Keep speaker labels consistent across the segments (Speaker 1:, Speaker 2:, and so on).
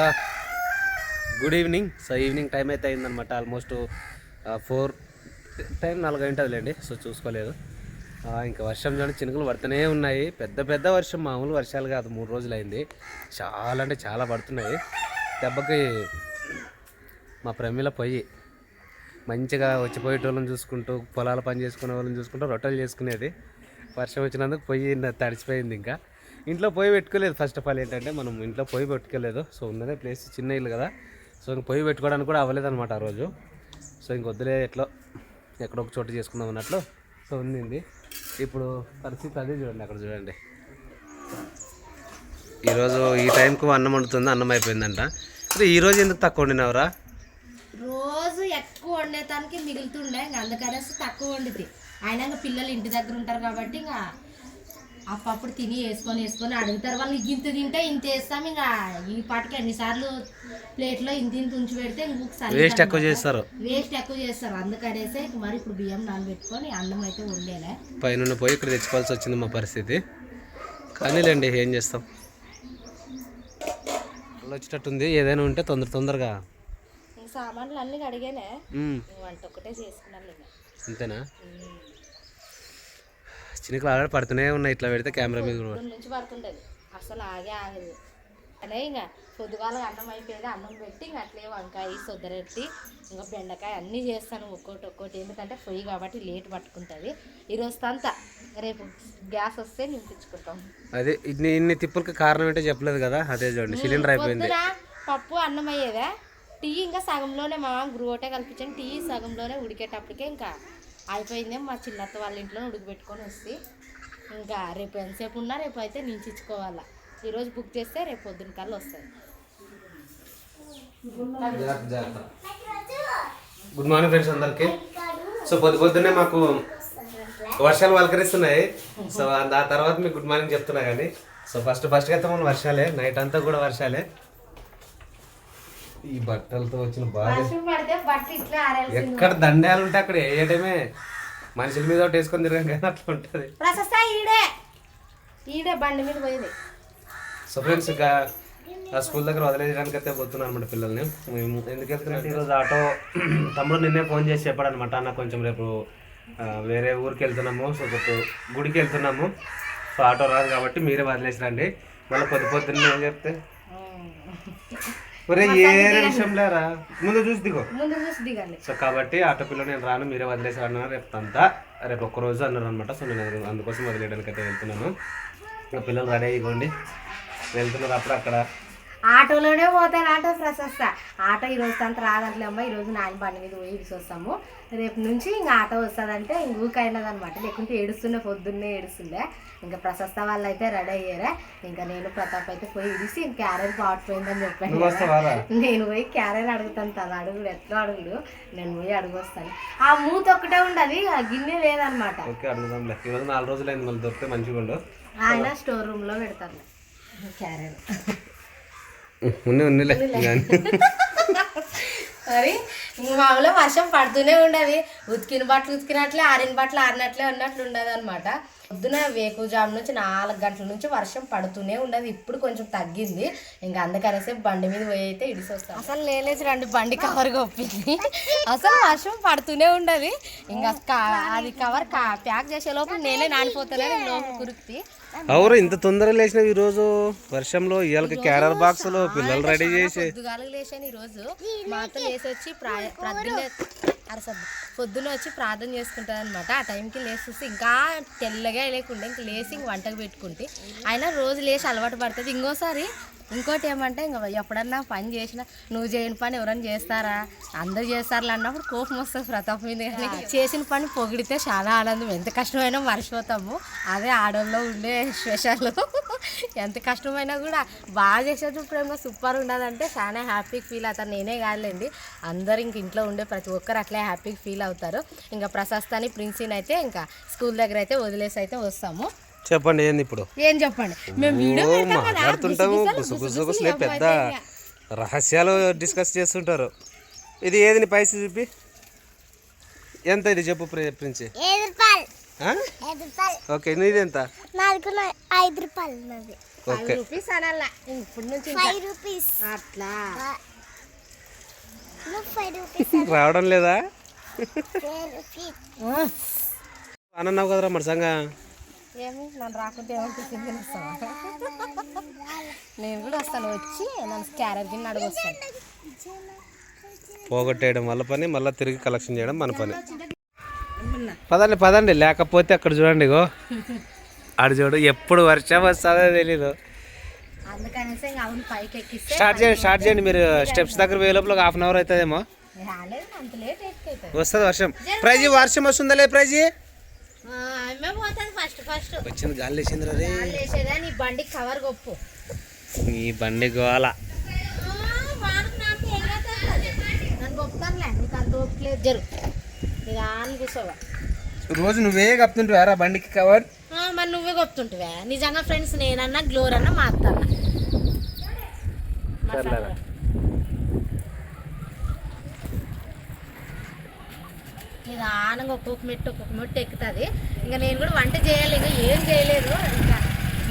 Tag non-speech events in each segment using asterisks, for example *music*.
Speaker 1: Good evening. So evening time అయితే అయిందనమాట almost four time నాలుగు గంటలేండి సో చూసుకోలేదు. ఇంకా వర్షం చూడండి చినుకులు పడుతూనే ఉన్నాయి. పెద్ద పెద్ద వర్షం మామూలు వర్షాలు కాదు. మూడు రోజులు అయింది చాలా అంటే చాలా పడుతున్నాయి. దెబ్బకి మా ప్రమిల పొయ్యి మంచిగా వచ్చిపోయేటోళ్ళని చూసుకుంటూ పొలాల పని చేసుకునే వాళ్ళని చూసుకుంటూ రొట్టెలు చేసుకునేది. వర్షం వచ్చినందుకు పొయ్యి తడిచిపోయింది ఇంకా. ఇంట్లో పొయ్యి పెట్టుకోలేదు. ఫస్ట్ ఆఫ్ ఆల్ ఏంటంటే మనం ఇంట్లో పొయ్యి పెట్టుకోలేదు. సో ఉందనే ప్లేస్ చిన్న ఇల్లు కదా. సో ఇంక పొయ్యి పెట్టుకోవడానికి కూడా అవ్వలేదు అనమాట ఆ రోజు. సో ఇంక వద్దులే ఎట్లో ఎక్కడో ఒక చోట చేసుకుందాం అన్నట్లు. సో ఉంది ఇప్పుడు పరిస్థితి అదే చూడండి అక్కడ చూడండి. ఈరోజు ఈ టైంకు అన్నం వండుతుంది? అన్నం అయిపోయిందంట. అరే ఈరోజు ఎందుకు తక్కువ వండినవరా?
Speaker 2: రోజు ఎక్కువ వండేదానికి మిగులుతుండే. అందుకనేసి తక్కువ వండితే అయినా పిల్లలు ఇంటి దగ్గర ఉంటారు కాబట్టి ఇంకా అప్పుడు తిని వేసుకొని వేసుకొని అడుగుతారు. వాళ్ళు ఇంత తింటే ఇంత వేస్తాం. ఇంకా ఈ పాటికి ఎన్నిసార్లు ప్లేట్లో ఇంత ఇంత ఉంచి పెడితే ఇంకొకసారి
Speaker 1: వేస్ట్ ఎక్కువ చేస్తారు.
Speaker 2: వేస్ట్ ఎక్కువ చేస్తారు. అందుకనేసి మరి ఇప్పుడు బియ్యం నానబెట్టుకొని అన్నం అయితే వండేలే
Speaker 1: పైన పోయి ఇక్కడ తెచ్చుకోవాల్సి వచ్చింది మా పరిస్థితి. కానీలేండి ఏం చేస్తాం? వచ్చేటట్టుంది. ఏదైనా ఉంటే తొందర తొందరగా.
Speaker 2: సామాన్లు అన్నీ కడిగానే.
Speaker 1: మ్మ్.
Speaker 2: వంట ఒక్కటే చేసుకున్నాను
Speaker 1: అంతేనా? చినుకులు ఆల్రెడీ పడుతూనే ఉన్నాయి. ఇట్లా పెడితే కెమెరా మీద
Speaker 2: నుంచి పడుతుండేది అసలు ఆగే ఆగదు. అనే ఇంకా పొద్దుగాల అన్నం అయిపోయేది అన్నం పెట్టి ఇంకా అట్లే వంకాయ సొద్దరెట్టి ఇంకా బెండకాయ అన్నీ చేస్తాను ఒక్కోటి ఒక్కోటి. ఎందుకంటే పొయ్యి కాబట్టి లేట్ పట్టుకుంటుంది. ఈరోజు అంతా రేపు గ్యాస్ వస్తే నింపించుకుంటాం.
Speaker 1: అదే ఇన్ని ఇన్ని తిప్పులకి కారణం ఏంటో చెప్పలేదు కదా? అదే చూడండి సిలిండర్ అయిపోయింది.
Speaker 2: పప్పు అన్నం అయ్యేదా? టీ ఇంకా సగంలోనే మా గురువటే కల్పించాను టీ సగంలోనే ఉడికేటప్పటికే ఇంకా అయిపోయిందే. మా చిన్నత్త వాళ్ళ ఇంట్లో ఉడికిపెట్టుకొని వస్తే ఇంకా రేపు ఎంతసేపు ఉన్నా రేపు అయితే నించుకోవాలా ఈరోజు బుక్ చేస్తే రేపు పొద్దున్న కల్లా వస్తుంది.
Speaker 1: గుడ్ మార్నింగ్ ఫ్రెండ్స్ అందరికి. సో పొద్దు పొద్దున్నే మాకు వర్షాలు వలకరిస్తున్నాయి సో ఆ తర్వాత మీకు గుడ్ మార్నింగ్ చెప్తున్నా కానీ సో ఫస్ట్ ఫస్ట్ అయితే మనం వర్షాలే నైట్ అంతా కూడా వర్షాలే. ఈ బట్టలతో వచ్చిన బాధ. ఎక్కడ దండాలు ఉంటే అక్కడ వేయటమే మనుషుల మీద ఒకటి వేసుకొని తిరగం కానీ అట్లా ఉంటుంది.
Speaker 2: ప్రశస్త ఈడే. ఈడే బండి మీద పోయేది.
Speaker 1: సో ఫ్రెండ్స్ ఇక ఆ స్కూల్ దగ్గర వదిలేయడానికి అయితే పోతున్నాను అనమాట పిల్లల్ని. మేము ఎందుకు వెళ్తున్నాం? ఈరోజు ఆటో *clears throat* తమ్ముడు నిన్నే ఫోన్ చేసి చెప్పాడు అనమాట అన్న కొంచెం రేపు వేరే ఊరికి వెళ్తున్నాము. సో గుడికి వెళ్తున్నాము. సో ఆటో రాదు కాబట్టి మీరే వదిలేసి రండి. మళ్ళీ పొద్దు పొద్దున్నే ఏం చెప్తే? ఒరే ఏ నిమిషం లేరా? ముందు చూసి దిగో.
Speaker 2: ముందు చూసి
Speaker 1: సో కాబట్టి ఆటో పిల్ల నేను రాను మీరే వదిలేసి అన్నారు రేపు అంతా రేపు ఒక్క రోజు అన్నారు అనమాట సో నేను అది- అందుకోసం వదిలేయడానికి అయితే వెళ్తున్నాను పిల్లలు రెడీ అయిపోండి వెళ్తున్నారు అప్పుడు అక్కడ
Speaker 2: ఆటోలోనే పోతాను ఆటో ప్రశస్త. ఆటో ఈ రోజు అంత రాదంటలేమ్మా ఈ రోజు నాయన బండి మీద పోయి వస్తాము రేపు నుంచి ఇంకా ఆటో వస్తుందంటే ఇంక ఊకైనది అనమాట లేకుంటే ఏడుస్తుండే పొద్దున్నే ఏడుస్తుండే. ఇంకా ప్రశస్త వాళ్ళు అయితే రెడీ అయ్యారా. ఇంకా నేను ప్రతాప్ అయితే పోయి ఇడిసి ఇంకా క్యారెట్ పాటిపోయిందని చెప్పాను నేను పోయి క్యారెట్ అడుగుతాను తను. అడుగుడు ఎట్లా అడుగుడు నేను పోయి అడుగొస్తాను. ఆ మూత ఒక్కటే ఉండదు ఆ గిన్నె లేదనమాట.
Speaker 1: ఈరోజు నాలుగు రోజులు
Speaker 2: ఆయన స్టోర్ రూమ్లో పెడతారు క్యారెట్
Speaker 1: ఉన్నే ఉన్నిలే
Speaker 2: మరి ఇంక మామూలుగా వర్షం పడుతూనే ఉండదు ఉతికిన బట్టలు ఉతికినట్లే ఆరిన బట్టలు ఆరినట్లే ఉన్నట్లు ఉండదు అనమాట పొద్దున వేకుజాము నుంచి నాలుగు గంటల నుంచి వర్షం పడుతూనే ఉండదు ఇప్పుడు కొంచెం తగ్గింది ఇంకా అందుకనేసి బండి మీద పోయి అయితే ఇడిసి వస్తాం అసలు లేలేసి రండి బండి కవర్ కొప్పింది అసలు వర్షం పడుతూనే ఉండదు ఇంకా అది కవర్ కా ప్యాక్ చేసే లోపల నేనే నానిపోతానే లోపల కురుక్తి
Speaker 1: అవురు ఇంత తొందరగా లేచినావు ఈరోజు. వర్షంలో ఇవాళకి క్యారర్ బాక్సులు పిల్లలు రెడీ చేసి.
Speaker 2: లేచాను ఈరోజు. లేచి వచ్చి అరసద్దు. పొద్దున్న వచ్చి ప్రార్థన చేసుకుంటుంది అనమాట ఆ టైంకి లేచి చూస్తే ఇంకా తెల్లగా లేకుండా ఇంక లేచి ఇంక వంటకు పెట్టుకుంటే. అయినా రోజు లేచి అలవాటు పడుతుంది. ఇంకోసారి ఇంకోటి ఏమంటే ఇంకా ఎప్పుడన్నా పని చేసినా నువ్వు చేయని పని ఎవరైనా చేస్తారా? అందరు చేస్తారులే అన్నప్పుడు కోపం వస్తుంది ప్రతాప్ మీద కానీ చేసిన పని పొగిడితే చాలా ఆనందం. ఎంత కష్టమైనా మర్చిపోతాము. అదే ఆడోళ్ళలో ఉండే స్పెషల్ ఎంత కష్టమైనా కూడా బాగా చేసేటప్పుడు ఏమో సూపర్ ఉండదంటే చాలా హ్యాపీగా ఫీల్ అవుతారు. నేనే కాదులేండి. అందరు ఇంక ఇంట్లో ఉండే ప్రతి ఒక్కరు అట్లే హ్యాపీగా ఫీల్ అవుతారు. ఇంకా ప్రశస్తాని ప్రిన్సీని అయితే ఇంకా స్కూల్ దగ్గర అయితే వదిలేసి అయితే వస్తాము.
Speaker 1: చెప్పండి ఏంది ఇప్పుడు?
Speaker 2: ఏం చెప్పండి? మేము వీడియో
Speaker 1: మాట్లాడుతుంటాము గుసు గుసు
Speaker 2: గుసగుసలు
Speaker 1: గుసలే పెద్ద రహస్యాలు డిస్కస్ చేస్తుంటారు. ఇది ఏది నీ పైసలు చూపి? ఎంత ఇది చెప్పు ప్రి- ప్రిన్సి? ఆ?
Speaker 3: ఐదు రూపాయలు.
Speaker 1: ఓకే నీదెంత
Speaker 3: నాకు నా- ఐదు రూపాయలు నాది
Speaker 1: ఓకే.
Speaker 2: రూపీస్ అనల్లా ఇప్పుడు నుంచి ఇంకా
Speaker 3: ఫైవ్ రూపీస్.
Speaker 2: అట్లా.
Speaker 1: రావడం లేదా? అన్నావు కదరా మరి సంగ
Speaker 2: ఏమి? నన్ను రాకుంటే ఏమనిపించింది వస్తావా నేను కూడా వస్తాను. వచ్చి నన్ను క్యారెట్ గిన్నె అడుగు వస్తాను
Speaker 1: పోగొట్టేయడం వల్ల పని మళ్ళీ తిరిగి కలెక్షన్ చేయడం మన పని. పదండి పదండి. లేకపోతే అక్కడ చూడండి ఇగో. ఆడు చూడు ఎప్పుడు వర్షం వస్తుందో తెలీదు.
Speaker 2: అందుకనేసి ఇంకా అవును పైకి ఎక్కిస్తే
Speaker 1: స్టార్ట్ చేయండి స్టార్ట్ చేయండి. మీరు స్టెప్స్ దగ్గర పోయే లోపల హాఫ్ అన్ అవర్ అవుతుందేమో వస్తుంది వర్షం. ప్రైజీ వర్షం వస్తుందా లే ప్రైజీ
Speaker 2: ఫస్ట్ ఫస్ట్
Speaker 1: వచ్చింది గాలి లేచింది రే.
Speaker 2: నీ బండి కవర్ గొప్పు.
Speaker 1: నీ బండి గోల.
Speaker 2: నన్ను గొప్పుతానులే నీకు అంత జరు. కూర్చోవా.
Speaker 1: రోజు నువ్వే కప్పుతుంటావారా బండికి కవర్
Speaker 2: మరి నువ్వే గొప్పుతుంటివే. నిజంగా ఫ్రెండ్స్ నేనన్నా గ్లోర్ అన్నా మా అత్త అన్న
Speaker 1: సర్లేరా.
Speaker 2: నిదానంగా ఒక్కొక్క మెట్టు ఒక్కొక్క మెట్టు ఎక్కుతుంది. ఇంకా నేను కూడా వంట చేయాలి ఇంకా ఏం చేయలేదు. ఇంకా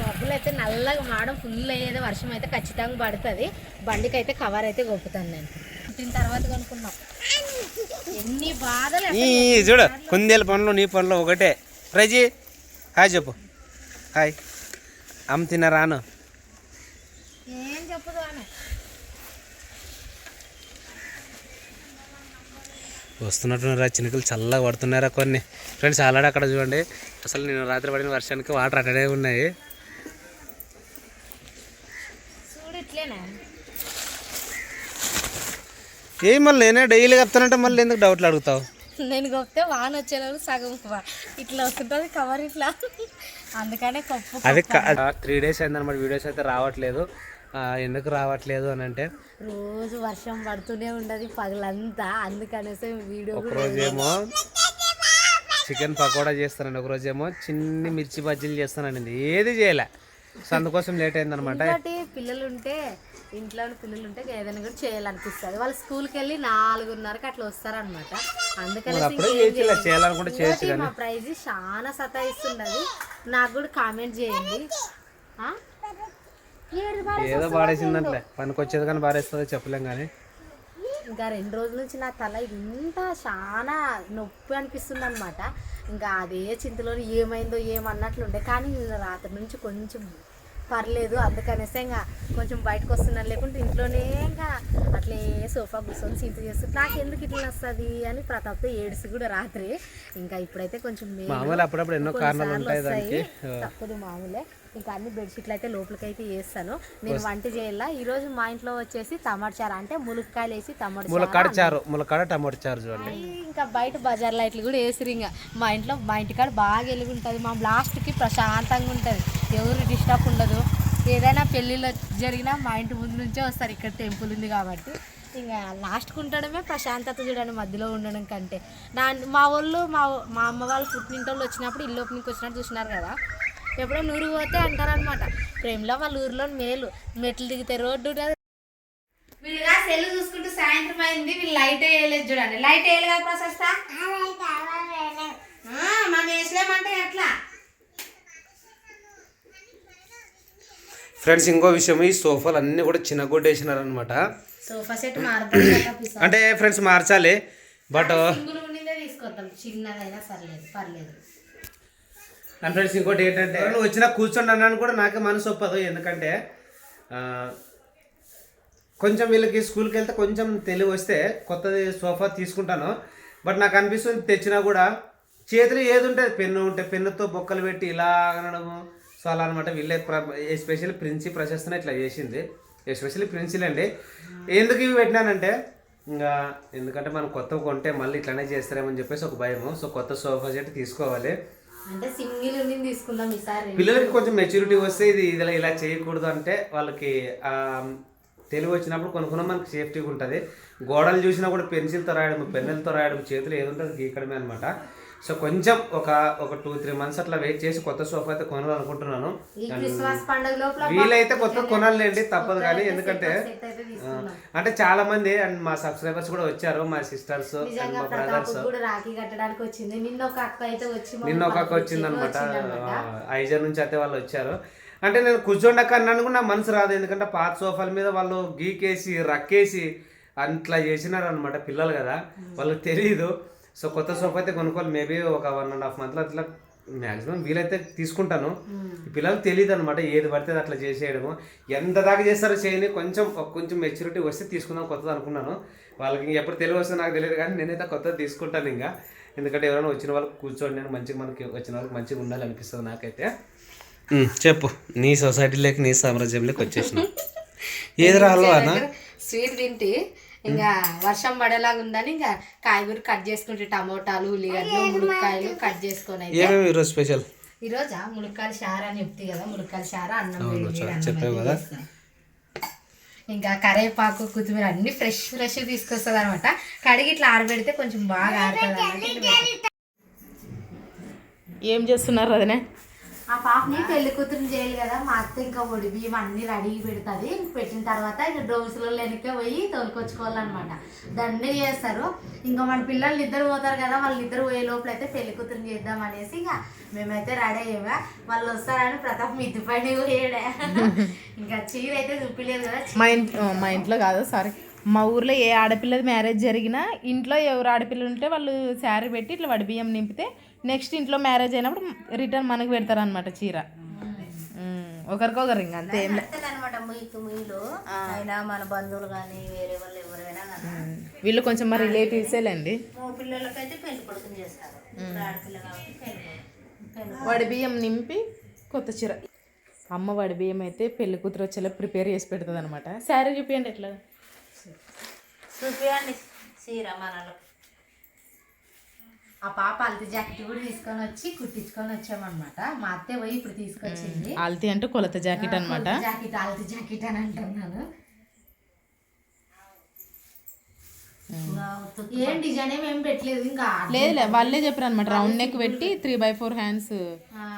Speaker 2: మబ్బులు అయితే నల్లగా మాడం ఫుల్ అయ్యేది వర్షం అయితే ఖచ్చితంగా పడుతుంది. బండికి అయితే కవర్ అయితే గొప్పుతాను నేను. పుట్టిన తర్వాత కొనుక్కున్నాం. ఎన్ని బాధలు
Speaker 1: చూడు కుందేల పనులు నీ పనులు ఒకటే. ప్రైజీ హాయ్ చెప్పు. హాయ్. అమ్మ తిన్న రాను
Speaker 2: ఏం చెప్పదు
Speaker 1: వస్తున్నట్టున్నారా చినుకులు చల్లగా పడుతున్నారా కొన్ని. ఫ్రెండ్స్ ఆల్రెడీ అక్కడ చూడండి. అసలు నేను రాత్రి పడిన వర్షానికి వాటర్ అటనే ఉన్నాయి. ఏం మళ్ళీ నేనే డైలీ కప్తానంటే మళ్ళీ ఎందుకు డౌట్లు అడుగుతావు?
Speaker 2: నేను గొప్పితే వాన వచ్చేలోపు సగం ఇట్లా వస్తుంటుంది కవర్ ఇట్లా. అందుకనే కప్పు
Speaker 1: అది త్రీ డేస్ అయిందన్నమాట వీడియోస్ అయితే రావట్లేదు. ఎందుకు రావట్లేదు అని అంటే
Speaker 2: రోజు వర్షం పడుతూనే ఉండదు పగలంతా. అందుకనేసి వీడియో
Speaker 1: ఒకరోజు ఏమో చికెన్ పకోడా చేస్తానండి. ఒకరోజు ఏమో చిన్ని మిర్చి బజ్జీలు చేస్తానండి. ఏది చేయలే. సో అందుకోసం లేట్ అయిందనమాట.
Speaker 2: పిల్లలు ఉంటే ఇంట్లో పిల్లలు ఉంటే ఏదైనా కూడా చేయాలనిపిస్తుంది. వాళ్ళు స్కూల్కి వెళ్ళి నాలుగున్నరకి అట్లా వస్తారనమాట. అందుకని మా ప్రైజ్ చాలా సతాయిస్తున్నది. నాకు కూడా కామెంట్ చేయండి.
Speaker 1: ఏదో పాడేసిందంటే. పనికి వచ్చేది కానీ పాడేస్తుందో చెప్పలేం కానీ.
Speaker 2: ఇంకా రెండు రోజుల నుంచి నా తల ఇంత చాలా నొప్పి అనిపిస్తుంది అనమాట ఇంకా అదే చింతలో ఏమైందో ఏమన్నట్లుండే కానీ నిన్న రాత్రి నుంచి కొంచెం పర్లేదు. అందుకనేసి ఇంకా కొంచెం బయటకు వస్తున్నాను లేకుంటే ఇంట్లోనే ఇంకా అట్లే సోఫా కూర్చొని చింత చేస్తుంది నాకు ఎందుకు ఇట్లా వస్తుంది అని ప్రతాప్తో ఏడుసు కూడా రాత్రి. ఇంకా ఇప్పుడైతే కొంచెం మేలు.
Speaker 1: మామూలు అప్పుడప్పుడు ఎన్నో కారణాలు ఉంటాయి.
Speaker 2: తప్పదు మామూలే. ఇంకా అన్ని బెడ్షీట్లు అయితే లోపలికి అయితే వేస్తాను నేను వంట చేయాల. ఈ రోజు మా ఇంట్లో వచ్చేసి టమాటా చారు. అంటే ములక్కాయలు వేసి టమాటా
Speaker 1: ములక్కాడ చారు ములక్కాడ టమాటో చారు చూడండి.
Speaker 2: ఇంకా బయట బజార్ లైట్లు కూడా వేసిరు ఇంకా. మా ఇంట్లో మా ఇంటికాడ బాగా వెలుగుంటుంది మా లాస్ట్కి ప్రశాంతంగా ఉంటుంది. ఎవరు డిస్టర్బ్ ఉండదు. ఏదైనా పెళ్ళిళ్ళు జరిగినా మా ఇంటి ముందు నుంచే వస్తారు. ఇక్కడ టెంపుల్ ఉంది కాబట్టి. ఇంకా లాస్ట్కి ఉండడమే ప్రశాంతత చూడండి మధ్యలో ఉండడం కంటే. నా మా వాళ్ళు మా మా అమ్మ వాళ్ళు పుట్టినింటి వాళ్ళు వచ్చినప్పుడు ఇల్లు ఓపెనింగ్కి వచ్చినట్టు చూసినారు కదా. ఎప్పుడో నూరు పోతే అంటారనమాట ప్రేమలో వాళ్ళ ఊరిలో మేలు. మెట్లు దిగితే రోడ్డు వీళ్ళుగా సెల్ చూసుకుంటూ సాయంత్రం అయింది. వీళ్ళు లైట్ వేయలేదు చూడండి. లైట్ వేయలేదు కదా ప్రశస్త? మనం వేసలేమంటే ఎట్లా?
Speaker 1: ఫ్రెండ్స్ ఇంకో విషయం ఈ సోఫాలు అన్నీ కూడా చిన్నగొట్టేసినారనమాట
Speaker 2: సోఫా సెట్ మారుతాం
Speaker 1: అంటే ఫ్రెండ్స్ మార్చాలి. బట్
Speaker 2: తీసుకొద్దాం చిన్నదైనా సర్లేదు పర్లేదు.
Speaker 1: అండ్ ఫ్రెండ్స్ ఇంకోటి ఏంటంటే నువ్వు వచ్చినా కూర్చోండి అన్నాను కూడా నాకే మనసు ఒప్పదు. ఎందుకంటే కొంచెం వీళ్ళకి స్కూల్కి వెళ్తే కొంచెం తెలివి వస్తే కొత్తది సోఫా తీసుకుంటాను. బట్ నాకు అనిపిస్తుంది తెచ్చినా కూడా చేతిలో ఏది ఉంటుంది పెన్ను ఉంటే పెన్నుతో బొక్కలు పెట్టి ఇలా అనడము. సో అలా అనమాట వీళ్ళే ఎస్పెషల్లీ ప్రిన్సి ప్రశస్తనే ఇట్లా చేసింది. ఎస్పెషల్లీ ప్రిన్సిల్ అండి. ఎందుకు ఇవి పెట్టినానంటే ఇంకా ఎందుకంటే మనం కొత్త కొంటే మళ్ళీ ఇట్లానే చేస్తారేమని చెప్పేసి ఒక భయము. సో కొత్త సోఫా సెట్ తీసుకోవాలి.
Speaker 2: అంటే సింగిల్ ఉండింది తీసుకుందాం ఈసారి.
Speaker 1: పిల్లలకి కొంచెం మెచ్యూరిటీ వస్తే ఇది ఇలా ఇలా చేయకూడదు అంటే వాళ్ళకి తెలివి వచ్చినప్పుడు కొనుక్కున్న మనకి సేఫ్టీగా ఉంటుంది. గోడలు చూసినా కూడా పెన్సిల్తో రాయడం పెన్నులతో రాయడం చేతులు ఏదో ఉంటుంది గీకడమే అనమాట సో కొంచెం ఒక ఒక టూ త్రీ మంత్స్ అట్లా వెయిట్ చేసి కొత్త సోఫా అయితే కొనాలనుకుంటున్నాను. వీలైతే కొత్త కొనాలండి తప్పదు కానీ ఎందుకంటే అంటే చాలా మంది అండ్ మా సబ్స్క్రైబర్స్ కూడా వచ్చారు మా సిస్టర్స్ అండ్ మా బ్రదర్స్
Speaker 2: వచ్చింది. నిన్న ఒక అక్క అయితే వచ్చి మమ్మల్ని
Speaker 1: నిన్న ఒక అక్క
Speaker 2: పలకరించి
Speaker 1: వచ్చిందనమాట
Speaker 2: వచ్చిందన్నమాట.
Speaker 1: ఐజర్ నుంచి అయితే వాళ్ళు వచ్చారు. అంటే నేను కూర్చోండక్క అన్నాను కూడా మనసు రాదు ఎందుకంటే పాత సోఫాల మీద వాళ్ళు గీకేసి రక్కేసి అట్లా చేసినారు అనమాట పిల్లలు కదా. వాళ్ళకి తెలియదు సో కొత్త సోఫా అయితే కొనుక్కోవాలి. మేబీ ఒక వన్ అండ్ హాఫ్ మంత్లో అట్లా మ్యాక్సిమం వీలైతే తీసుకుంటాను. ఈ పిల్లలకు తెలియదు అనమాట ఏది పడితే అది అట్లా చేసేయడము. ఎంత దాకా చేస్తారో చేయని కొంచెం కొంచెం మెచ్యూరిటీ వస్తే తీసుకుందాం కొత్తది అనుకున్నాను. వాళ్ళకి ఇంక ఎప్పుడు తెలివి వస్తుందో నాకు తెలియదు కానీ నేనైతే కొత్తది తీసుకుంటాను ఇంకా. ఎందుకంటే ఎవరైనా వచ్చిన వాళ్ళకి కూర్చోండి నేను మంచిగా మనకి వచ్చిన వాళ్ళకి మంచిగా ఉండాలి అనిపిస్తుంది నాకైతే చెప్పు. నీ సొసైటీలోకి నీ సామ్రాజ్యంలోకి వచ్చేసిన. *laughs* ఏది రాలో అన్న?
Speaker 2: స్వీట్ తింటే ఇంకా వర్షం పడేలాగా ఉందని ఇంకా కాయగూర కట్ చేసుకుంటే టమోటాలు ఉల్లిగడ్డలు ములక్కాయలు కట్ చేసుకొని అయితే
Speaker 1: ఈరోజు స్పెషల్?
Speaker 2: ఈ రోజా ములక్కాయల షార అని చెప్తే కదా ములక్కాయల షార అన్నం
Speaker 1: చెప్పావు కదా.
Speaker 2: ఇంకా కరేపాకు కొత్తిమీర అన్ని ఫ్రెష్ ఫ్రెష్ తీసుకొస్తుంది అనమాట కడిగి ఇట్లా ఆరబెడితే కొంచెం బాగా ఆరుతుంది.
Speaker 4: ఏం చేస్తున్నారు అదనే
Speaker 2: ఆ పాపని పెళ్ళి కూతురు చేయాలి కదా మా అత్త ఇంకా ఒడి బియ్యం అన్ని రెడీ పెడుతుంది. పెట్టిన తర్వాత ఇంకా డ్రోమ్స్లో వెనక్కి పోయి తోలుకొచ్చుకోవాలన్నమాట. దండే చేస్తారు. ఇంకా మన పిల్లలు ఇద్దరు పోతారు కదా వాళ్ళు ఇద్దరు పోయే లోపల అయితే పెళ్ళి కూతురు చేద్దాం అనేసి ఇంకా మేమైతే రెడీ అయ్యామా. వాళ్ళు వస్తారని ప్రతాప్ మిద్ది పని పోయాడే. ఇంకా చీర అయితే చూపిలేదు కదా
Speaker 4: మా ఇంట్లో మా ఇంట్లో కాదు సారీ. మా ఊర్లో ఏ ఆడపిల్లది మ్యారేజ్ జరిగినా ఇంట్లో ఎవరు ఆడపిల్లలు ఉంటే వాళ్ళు శారీ పెట్టి ఇట్లా వడి బియ్యం నింపితే నెక్స్ట్ ఇంట్లో మ్యారేజ్ అయినప్పుడు రిటర్న్ మనకు పెడతారు అనమాట చీర ఒకరికొకరు ఇంకా అంతే. ఏం
Speaker 2: అనమాట అయినా మన బంధువులు కానీ వేరే వాళ్ళు ఎవరైనా
Speaker 4: వీళ్ళు కొంచెం మా రిలేటివ్సేలేండి
Speaker 2: పిల్లలకైతే పెళ్ళి కొడుకుని చేస్తారు.
Speaker 4: వడి బియ్యం నింపి కొత్త చీర. అమ్మ వడి బియ్యం అయితే పెళ్ళి కూతురు వచ్చేలా ప్రిపేర్ చేసి పెడుతుంది అనమాట శారీ చూపించండి ఎట్లా?
Speaker 2: చూపియండి. చీర మనలో ఆ పాప అల్తి జాకెట్ కూడా తీసుకొని వచ్చి కుట్టించుకొని వచ్చామన్నమాట. మా అత్తే పోయి ఇప్పుడు తీసుకొచ్చింది.
Speaker 4: ఆల్తీ అంటే కొలత జాకెట్ అనమాట
Speaker 2: జాకెట్ అల్తి జాకెట్ అని అంటున్నాను. ఏం డిజైన్ ఏం ఏం పెట్టలేదు ఇంకా.
Speaker 4: లేదులే వాళ్ళే చెప్పారు అనమాట రౌండ్ నెక్ పెట్టి త్రీ బై ఫోర్ హ్యాండ్స్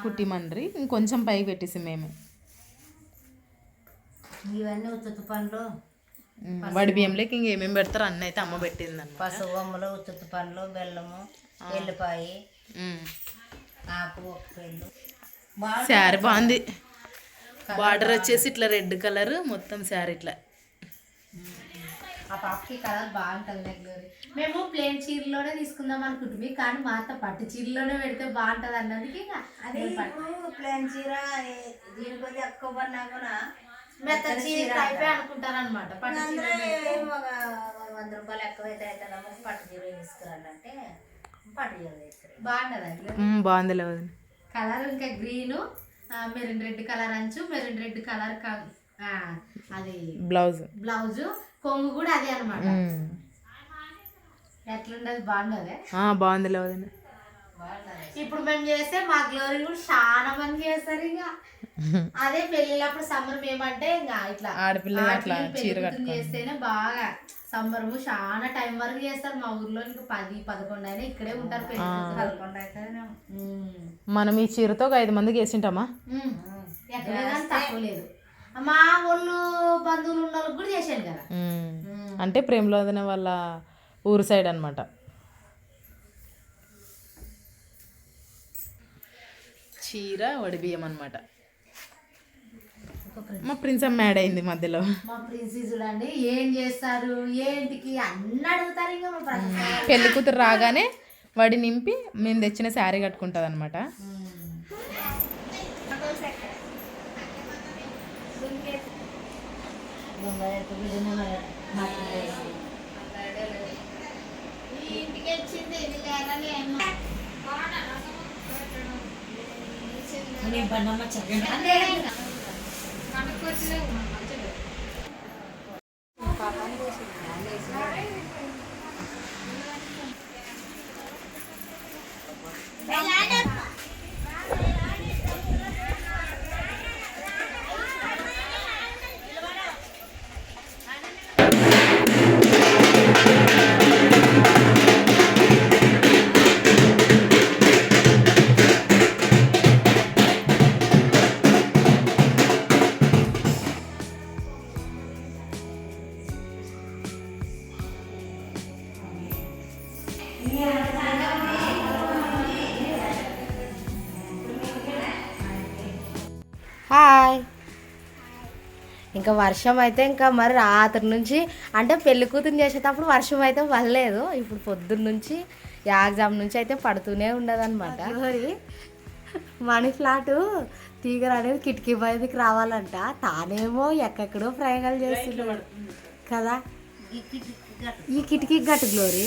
Speaker 4: కుట్టిమండ్రి. ఇంకొంచెం పైకి పెట్టేసి మేము.
Speaker 2: ఇవన్నీ ఉత్తుత్తు పండ్లు.
Speaker 4: ఉమ్, వడి బియ్యంలోకి ఇంకేమేమి పెడతారు అన్న అయితే అమ్మ పెట్టింది
Speaker 2: పసుపు బొమ్మలు ఉత్తుత్తు పండ్లు బెల్లము. ఎల్లిపాయ. ఆకు
Speaker 4: శారీ బాగుంది. బార్డర్ వచ్చేసి ఇట్లా రెడ్ కలర్ మొత్తం శారీ ఇట్లా.
Speaker 2: ఆ పాపకి కలర్ బాగుంటుంది నాకు గ్లోరీ మేము ప్లేన్ చీరలోనే తీసుకుందాం అనుకుంటుంది కానీ మా అత్త పట్టు చీరలోనే పెడితే బాగుంటది అన్నందుకు ఇక అదే ప్లేన్ చీర దీనికొద్ది ఎక్కువ పడినా కూడా మెత్త చీర అయిపోయి అనుకుంటాను అనమాట పట్టు చీర వంద రూపాయలు పట్టు చీర తీసుకురండి పట్టు చీర తీసుకురండి
Speaker 4: ఉమ్, బాగుంది లేదు
Speaker 2: కలర్ ఇంకా గ్రీన్ మెరూన్ రెడ్ కలర్ అంచు మెరూన్ రెడ్ కలర్ అది
Speaker 4: బ్లౌజ్.
Speaker 2: బ్లౌజ్ కొంగు కూడా అదే అనమాట ఎట్లుండదు బాగుండదే?
Speaker 4: బాగుంది లేదండి
Speaker 2: ఇప్పుడు మేము చేస్తే మా గ్లోరీ కూడా చాలా మంది చేస్తారు ఇంకా *laughs* అదే పెళ్ళిళ్ళప్పుడు సమ్మర్ మేమంటే ఇంకా ఇట్లా కూతురు చేస్తేనే బాగా సమ్మర్ చాలా టైం వరకు చేస్తారు. మా ఊర్లో ఇంకా పది పదకొండు అయినా ఇక్కడే ఉంటారు. పదకొండు అయితే
Speaker 4: మనం ఈ చీరతో ఒక ఐదు మందికి వేసింటామా?
Speaker 2: ఎక్కడ కానీ తక్కువ లేదు. మా ఊళ్ళు బంధువులు ఉన్న వాళ్ళకి కూడా చేశాను కదా.
Speaker 4: అంటే వాళ్ళ ఊరు సైడ్ అనమాట చీర వడి బియ్యం అనమాట మా ప్రిన్స్ మ్యాడ్ అయింది మధ్యలో.
Speaker 2: మా ప్రిన్సీ చూడండి ఏం చేస్తారు ఏంటికి అన్ని అడుగుతారు ఇంకా మా
Speaker 4: పెళ్ళి కూతురు రాగానే వడి నింపి మేము తెచ్చిన శారీ కట్టుకుంటుంది అనమాట
Speaker 2: ఇంటికి 喝鸡肋吗？ఇంకా వర్షం అయితే ఇంకా మరి రాత్రి నుంచి అంటే పెళ్ళి కూతురు చేసేటప్పుడు వర్షం అయితే పడలేదు. ఇప్పుడు పొద్దున్న నుంచి ఎగ్జామ్ నుంచి అయితే పడుతూనే ఉండదు అనమాట మనీ ఫ్లాట్ తీగర అనేది కిటికీ బయటికి రావాలంట. తానేమో ఎక్కడో ప్రయోగాలు చేస్తున్నాడు కదా? ఈ కిటికీ గట్టు గ్లోరీ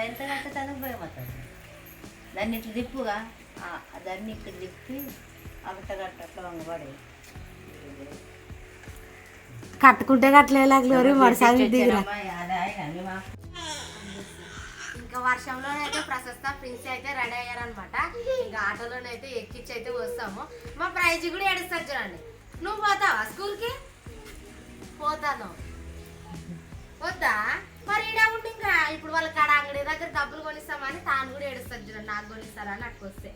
Speaker 5: ఎంత కట్టడానికి భయపడతాడు దాన్ని ఇట్లా తిప్పుగా? ఆ, దాన్ని ఇక్కడ తిప్పి అగట గట్ట అట్లా వంగబడి.
Speaker 2: కట్టుకుంటే కట్టలేలా గ్లోరీ మడసాగి దిగురా. ఇంకా వర్షంలోనైతే ప్రశస్త ప్రిన్స్ అయితే రెడీ అయ్యారనమాట ఇంకా ఆటోలోనైతే ఎక్కించి అయితే వస్తాము. మా ప్రైజ్ కూడా ఏడుస్తారు చూడండి. నువ్వు పోతావా స్కూల్కి? పోతాను. వద్దా? మరి ఈడ ఉండి ఇంకా. ఇప్పుడు వాళ్ళ కాడ అంగడి దగ్గర డబ్బులు కొనిస్తామని తాను కూడా ఏడుస్తారు చూడండి నాకు కొనిస్తారా అని అట్టుకొస్తే